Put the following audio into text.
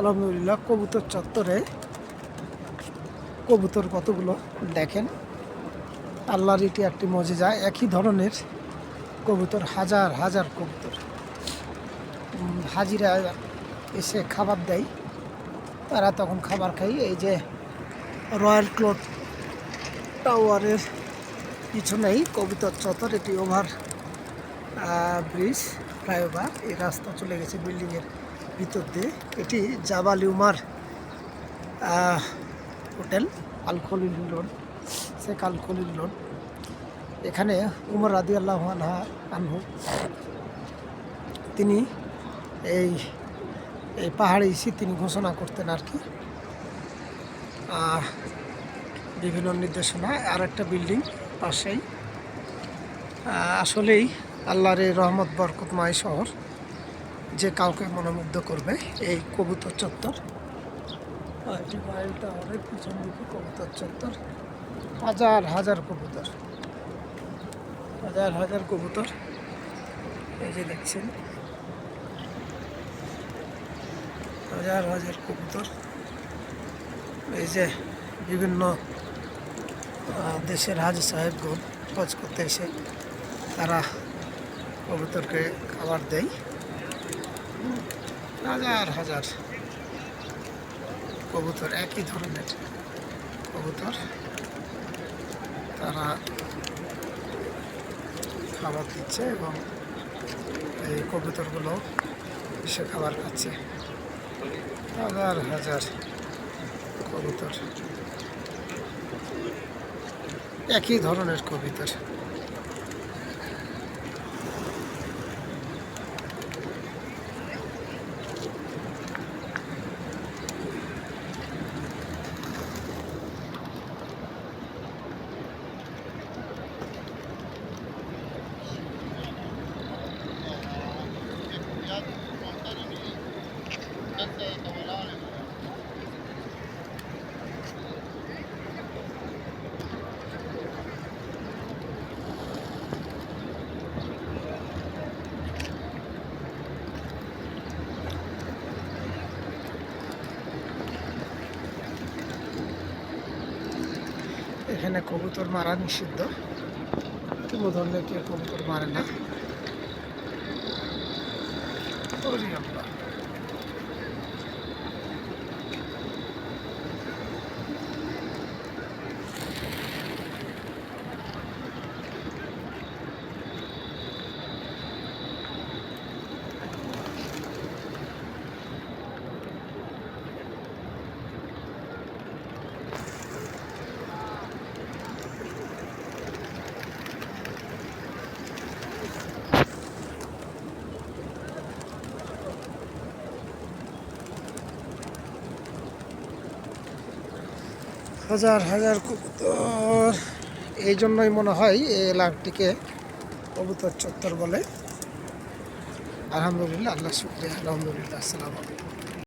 আলহামদুলিল্লাহ, কবুতর চত্বরে কবুতর কতগুলো দেখেন। আল্লাহর এটি একটি মজে মজেজা, একই ধরনের কবুতর, হাজার হাজার কবুতর। হাজিরা এসে খাবার দেয়, তারা তখন খাবার খাই এই যে রয়্যাল ক্লথ টাওয়ারের পিছনেই কবুতর চত্বর, এটি ওভার ব্রিজ, ফ্লাইওভার। এই রাস্তা চলে গেছে বিল্ডিংয়ের ভিতর দিয়ে এটি Jabali Umar hotel Al Khalil road, Sheikh Al Khalil road. এখানে উমর রাদি আল্লাহ আনহু। তিনি এই এই পাহাড়ে এসে তিনি ঘোষণা করতেন আর কি। বিভিন্ন নির্দেশনা, আর একটা বিল্ডিং পাশেই। আসলেই আল্লাহর রহমত বরকতময় শহর। যে কাউকে মনোমুগ্ধ করবে এই কবুতর চত্বর। পিছন কবুতর চত্বর। হাজার হাজার কবুতর। হাজার হাজার কবুতর। এই যে দেখছেন। হাজার হাজার কবুতর। এই যে বিভিন্ন দেশের হাজি সাহেবগণ খোঁজ করতে এসে তারা কবুতরকে খাবার দেয়। হাজার হাজার। কবুতর একই ধরনের। কবুতর, তারা খাবার দিচ্ছে এবং এই কবুতরগুলো এসে খাবার খাচ্ছে। হাজার হাজার কবুতর। একই ধরনের কবিতর। এখানে কবুতর মারা নিষিদ্ধ। কোনো ধরনের কেউ কবুতর মারে না। হাজার হাজার কবুতর। এই জন্যই মনে হয় এই এলাকাটিকে কবুতর চত্বর বলে। আলহামদুলিল্লাহ, আল্লাহ শুক্রিয়া, আলহামদুলিল্লাহ, আসসালামু আলাইকুম।